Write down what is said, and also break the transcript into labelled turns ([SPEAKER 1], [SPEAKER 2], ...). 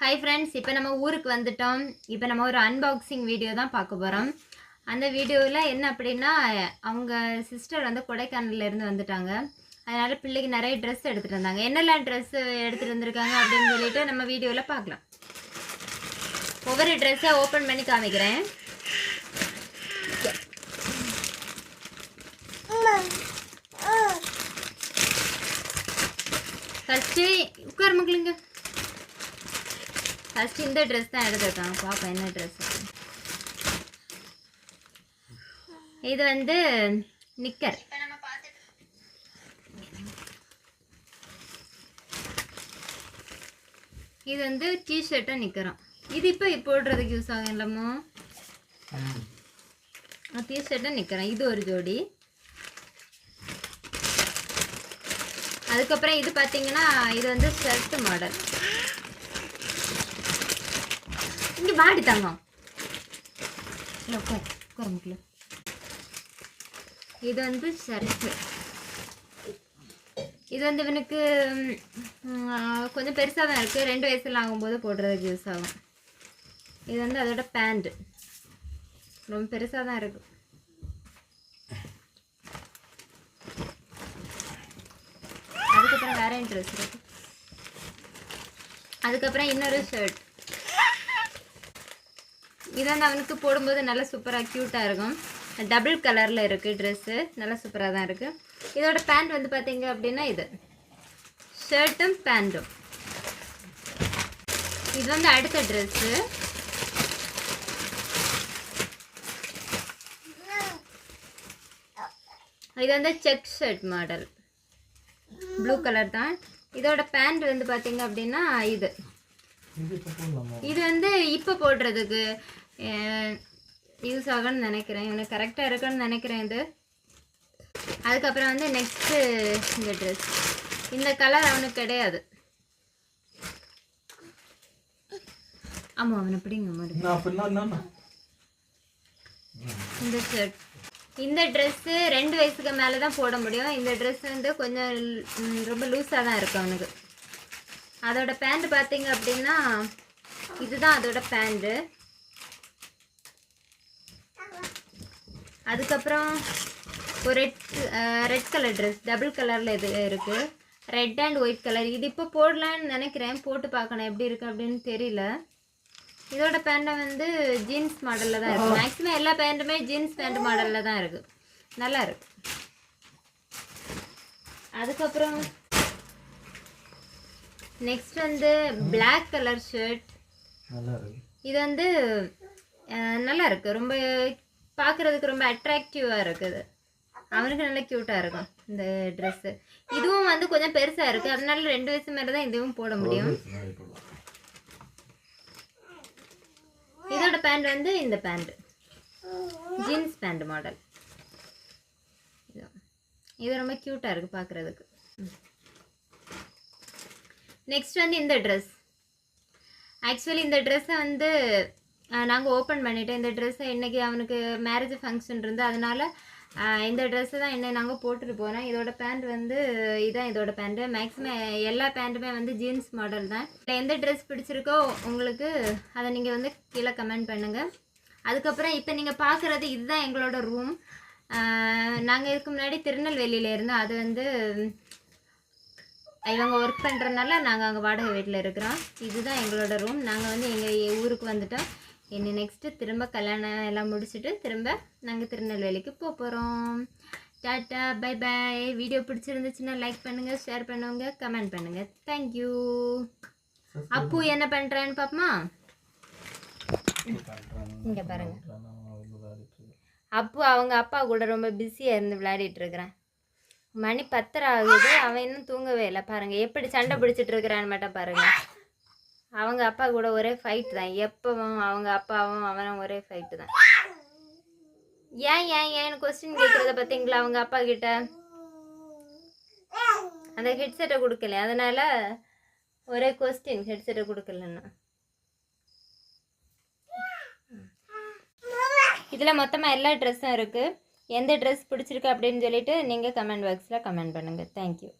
[SPEAKER 1] Hi friends இப்போ நம்ம ஊருக்கு வந்துட்டோம். இப்போ நம்ம ஒரு அன்பாக்சிங் வீடியோ தான் பார்க்க போகிறோம் அந்த வீடியோவில் என்ன அப்படின்னா அவங்க சிஸ்டர் வந்து கொடைக்கானல்ல இருந்து வந்துட்டாங்க. அதனால் பிள்ளைக்கு நிறைய ட்ரெஸ் எடுத்துகிட்டு வந்தாங்க. என்னெல்லாம் ட்ரெஸ் எடுத்துகிட்டு வந்திருக்காங்க அப்படின்னு சொல்லிட்டு நம்ம வீடியோவில் பார்க்கலாம். ஒவ்வொரு ட்ரெஸ்ஸை ஓப்பன் பண்ணி காமிக்கிறேன். ஃபஸ்ட்டு உட்கார் மக்களுங்க. ஃபஸ்ட்டு இந்த ட்ரெஸ் தான் எடுத்திருக்காங்க. பாப்பா என்ன ட்ரெஸ் இது வந்து நிக்கர் இது வந்து டிஷர்ட்டும் நிற்கிறோம் இது இப்போ போடுறதுக்கு யூஸ் ஆகும் இல்லமோ டிஷர்ட்டும் நிற்கிறேன் இது ஒரு ஜோடி. அதுக்கப்புறம் இது பார்த்தீங்கன்னா இது வந்து ஷர்ட் மாடல் இங்கே வாடி தங்கம். இல்லை உட்கார் உட்கார் முக்கில இது வந்து ஷர்ட்டு இது வந்து இவனுக்கு கொஞ்சம் பெருசாக தான் இருக்குது ரெண்டு வயசுல ஆகும்போது போடுறதுக்கு யூஸ் ஆகும் இது வந்து அதோட பேண்ட்டு ரொம்ப பெருசாக தான் இருக்குது அதுக்கப்புறம் வேற ட்ரெஸ் இருக்கு? அதுக்கப்புறம் இன்னொரு ஷர்ட் இது வந்து அவனுக்கு போடும்போது நல்லா சூப்பராக க்யூட்டாக இருக்கும். டபுள் கலரில் இருக்குது ட்ரெஸ்ஸு நல்லா சூப்பராக தான் இருக்குது இதோட பேண்ட் வந்து பார்த்தீங்க அப்படின்னா இது. ஷர்ட்டும் பேண்ட்டும் இது வந்து அடுத்த ட்ரெஸ்ஸு இது வந்து check shirt model blue colour தான். இதோட பேண்ட் வந்து பார்த்தீங்க அப்படின்னா இது. இது வந்து இப்போ போடுறதுக்கு யூஸ் ஆகும்னு நினைக்கிறேன். இவனுக்கு கரெக்டாக இருக்குன்னு நினைக்கிறேன் இது. அதுக்கப்புறம் வந்து நெக்ஸ்ட்டு இந்த ட்ரெஸ் இந்த கலர் அவனுக்கு கிடையாது. ஆமாம் அவனை பிடிங்க இந்த ஷர்ட் இந்த ட்ரெஸ்ஸு ரெண்டு வயசுக்கு மேலே தான் போட முடியும். இந்த ட்ரெஸ் வந்து கொஞ்சம் ரொம்ப லூஸாக தான் இருக்கு அவனுக்கு. அதோட பேண்ட் பார்த்தீங்க அப்படின்னா இதுதான் அதோட பேண்ட்டு அதுக்கப்புறம் ஒரு red red colour dress double கலரில் இது இருக்குது ரெட் அண்ட் ஒயிட் கலர் இது இப்போ போடலான்னு நினைக்கிறேன். போட்டு பார்க்கணும் எப்படி இருக்கு அப்படின்னு தெரியல. இதோட பேண்ட்டை வந்து ஜீன்ஸ் மாடலில் தான் இருக்குது மேக்ஸிமம் எல்லா பேண்ட்டுமே ஜீன்ஸ் பேண்ட் மாடலில் தான் இருக்குது நல்லா இருக்கு. அதுக்கப்புறம் நெக்ஸ்ட் வந்து Black கலர் ஷர்ட் இது வந்து நல்லா இருக்கு ரொம்ப பார்க்குறதுக்கு ரொம்ப அட்ராக்டிவாக இருக்குது. அவனுக்கு நல்லா க்யூட்டாக இருக்கும் இந்த ட்ரெஸ்ஸு இதுவும் வந்து கொஞ்சம் பெருசாக இருக்குது அதனால ரெண்டு வயசு மேலே தான் இதுவும் போட முடியும். இதோட பேண்ட் வந்து இந்த பேண்ட் ஜீன்ஸ் பேண்ட் மாடல் இது. ரொம்ப க்யூட்டாக இருக்குது பார்க்குறதுக்கு நெக்ஸ்ட் வந்து இந்த ட்ரெஸ் ஆக்சுவலி இந்த ட்ரெஸ்ஸை வந்து நாங்கள் ஓப்பன் பண்ணிட்டோம். இந்த ட்ரெஸ்ஸை இன்றைக்கி அவனுக்கு மேரேஜ் ஃபங்க்ஷன் இருந்து அதனால் இந்த ட்ரெஸ்ஸை தான் என்ன நாங்கள் போட்டுட்டு போனோம். இதோட பேண்ட் வந்து இதுதான் இதோட பேண்ட்டு மேக்ஸிமம் எல்லா பேண்ட்டுமே வந்து ஜீன்ஸ் மாடல் தான். எந்த ட்ரெஸ் பிடிச்சிருக்கோ உங்களுக்கு அதை நீங்கள் வந்து கீழே கமெண்ட் பண்ணுங்கள் அதுக்கப்புறம் இப்போ நீங்கள் பார்க்குறது இதுதான் எங்களோட ரூம் நாங்கள் இதுக்கு முன்னாடி திருநெல்வேலியில் இருந்தோம். அது வந்து இவங்க ஒர்க் பண்ணுறதுனால நாங்கள் அங்கே வாடகை வீட்டில் இருக்கிறோம். இதுதான் எங்களோட ரூம் நாங்கள் வந்து எங்கள் ஊருக்கு வந்துட்டோம். இனி நெக்ஸ்ட்டு திரும்ப கல்யாணம் எல்லாம் முடிச்சுட்டு திரும்ப நாங்கள் திருநெல்வேலிக்கு போக போகிறோம் டாட்டா பை பாய் வீடியோ பிடிச்சிருந்துச்சுன்னா லைக் பண்ணுங்கள் ஷேர் பண்ணுங்க கமெண்ட் பண்ணுங்கள் தேங்க்யூ அப்பு என்ன பண்ணுறான்னு பாப்பமா? இங்கே பாருங்க. அப்பு அவங்க அப்பா கூட ரொம்ப பிஸியாக இருந்து விளையாடிட்டு இருக்கிறேன். மணி பத்தரை ஆகுது. அவன் இன்னும் தூங்கவே இல்லை. பாருங்க எப்படி சண்டை பிடிச்சிட்டு இருக்கிறான்னு மட்டும் பாருங்க. அவங்க அப்பா கூட ஒரே ஃபைட்டு தான். எப்பவும் அவங்க அப்பாவும் அவனும் ஒரே ஃபைட்டு தான். ஏன் ஏன் ஏன் கொஸ்டின் கேட்குறத பார்த்தீங்களா அவங்க அப்பா கிட்ட? அந்த ஹெட்செட்டை கொடுக்கல அதனால ஒரே கொஸ்டின் ஹெட்செட்டை கொடுக்கலன்னா. இதில் மொத்தமாக எல்லா ட்ரெஸ்ஸும் இருக்குது எந்த ட்ரெஸ் பிடிச்சிருக்கு அப்படின்னு சொல்லிட்டு நீங்கள் கமெண்ட் பாக்ஸில் கமெண்ட் பண்ணுங்கள் தேங்க்யூ